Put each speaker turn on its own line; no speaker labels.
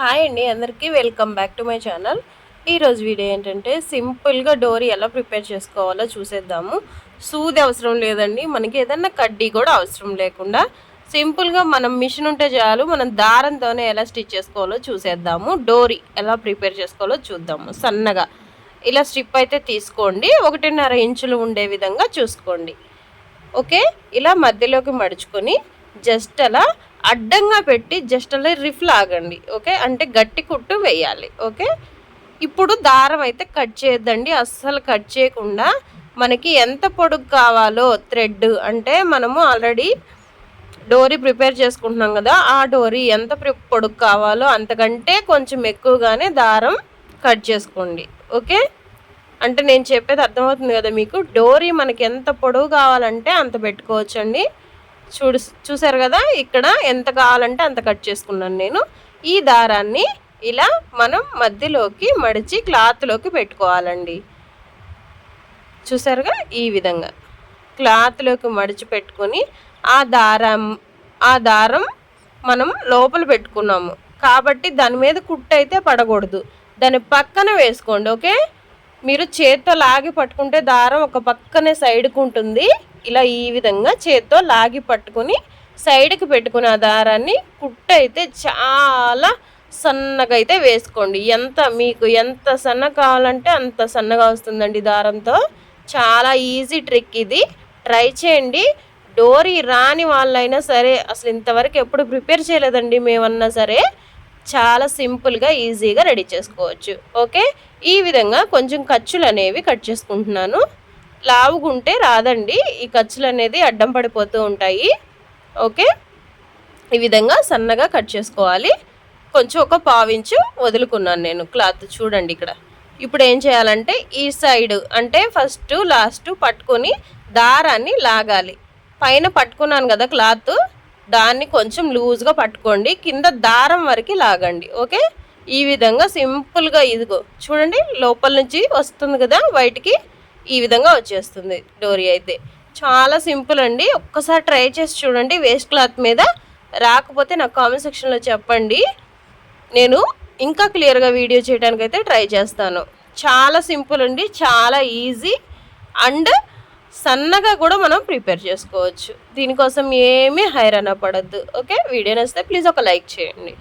Hi అండి అందరికీ welcome back to my channel. ఈరోజు వీడియో ఏంటంటే సింపుల్గా డోరీ ఎలా ప్రిపేర్ చేసుకోవాలో చూసేద్దాము. సూది అవసరం లేదండి మనకి ఏదన్నా కడ్డీ కూడా అవసరం లేకుండా. సింపుల్గా మనం మిషన్ ఉంటే చాలు మనం దారంతోనే ఎలా స్టిచ్ చేసుకోవాలో చూసేద్దాము. డోరీ ఎలా ప్రిపేర్ చేసుకోవాలో చూద్దాము సన్నగా. ఇలా స్ట్రిప్ అయితే తీసుకోండి ఒకటిన్నర ఇంచులు ఉండే విధంగా చూసుకోండి. ఓకే? ఇలా మధ్యలోకి మడుచుకొని జస్ట్ అలా అడ్డంగా పెట్టి జస్ట్ అలా రిఫ్ లాగండి ఓకే అంటే గట్టి కుట్టు వేయాలి ఓకే ఇప్పుడు దారం అయితే కట్ చేయొద్దండి అస్సలు కట్ చేయకుండా మనకి ఎంత పొడుగు కావాలో థ్రెడ్ అంటే మనము ఆల్రెడీ డోరీ ప్రిపేర్ చేసుకుంటున్నాం కదా ఆ డోరీ ఎంత పొడుగు కావాలో అంతకంటే కొంచెం ఎక్కువగానే దారం కట్ చేసుకోండి ఓకే అంటే నేను చెప్పేది అర్థమవుతుంది కదా మీకు డోరీ మనకి ఎంత పొడవు కావాలంటే అంత పెట్టుకోవచ్చండి. చూడు చూసారు కదా ఇక్కడ ఎంత కావాలంటే అంత కట్ చేసుకున్నాను నేను. ఈ దారాన్ని ఇలా మనం మధ్యలోకి మడిచి క్లాత్లోకి పెట్టుకోవాలండి. చూసారుగా ఈ విధంగా. క్లాత్లోకి మడిచి పెట్టుకొని ఆ దారం ఆ దారం మనం లోపల పెట్టుకున్నాము. కాబట్టి దాని మీద కుట్టు అయితే పడకూడదు. దాని పక్కన వేసుకోండి ఓకే? మీరు చేత్తో లాగి పట్టుకుంటే దారం ఒక పక్కనే సైడ్కు ఉంటుంది. ఇలా ఈ విధంగా చేత్తో లాగి పట్టుకుని సైడ్కి పెట్టుకుని ఆ దారాన్ని కుట్ట అయితే చాలా సన్నగా అయితే వేసుకోండి. ఎంత మీకు ఎంత సన్న కావాలంటే అంత సన్నగా వస్తుందండి దారంతో. చాలా ఈజీ ట్రిక్ ఇది. ట్రై చేయండి. డోరీ రాని వాళ్ళైనా సరే అసలు ఇంతవరకు ఎప్పుడు ప్రిపేర్ చేయలేదండి మేమన్నా సరే. చాలా సింపుల్గా ఈజీగా రెడీ చేసుకోవచ్చు. ఓకే? ఈ విధంగా కొంచెం ఖర్చులు అనేవి కట్ చేసుకుంటున్నాను. లావుగుంటే రాదండి. ఈ ఖర్చులు అనేది అడ్డం పడిపోతూ ఉంటాయి. ఓకే? ఈ విధంగా సన్నగా కట్ చేసుకోవాలి. కొంచెం ఒక పావించు వదులుకున్నాను నేను. క్లాత్ చూడండి ఇక్కడ. ఇప్పుడు ఏం చేయాలంటే ఈ సైడ్ అంటే ఫస్ట్ లాస్ట్ పట్టుకొని దారాన్ని లాగాలి. పైన పట్టుకున్నాను కదా క్లాత్. దాన్ని కొంచెం లూజ్గా పట్టుకోండి. కింద దారం వరకు లాగండి. ఓకే? ఈ విధంగా సింపుల్గా ఇదిగో చూడండి లోపల నుంచి వస్తుంది కదా బయటికి ఈ విధంగా వచ్చేస్తుంది డోరీ అయితే. చాలా సింపుల్ అండి. ఒక్కసారి ట్రై చేసి చూడండి. వేస్ట్ క్లాత్ మీద రాకపోతే నాకు కామెంట్ సెక్షన్లో చెప్పండి. నేను ఇంకా క్లియర్గా వీడియో చేయడానికి అయితే ట్రై చేస్తాను. చాలా సింపుల్ అండి. చాలా ఈజీ. అండ్ సన్నగా కూడా మనం ప్రిపేర్ చేసుకోవచ్చు. దీనికోసం ఏమీ హైరాణ పడద్దు ఓకే? వీడియో నచ్చితే ప్లీజ్ ఒక లైక్ చేయండి.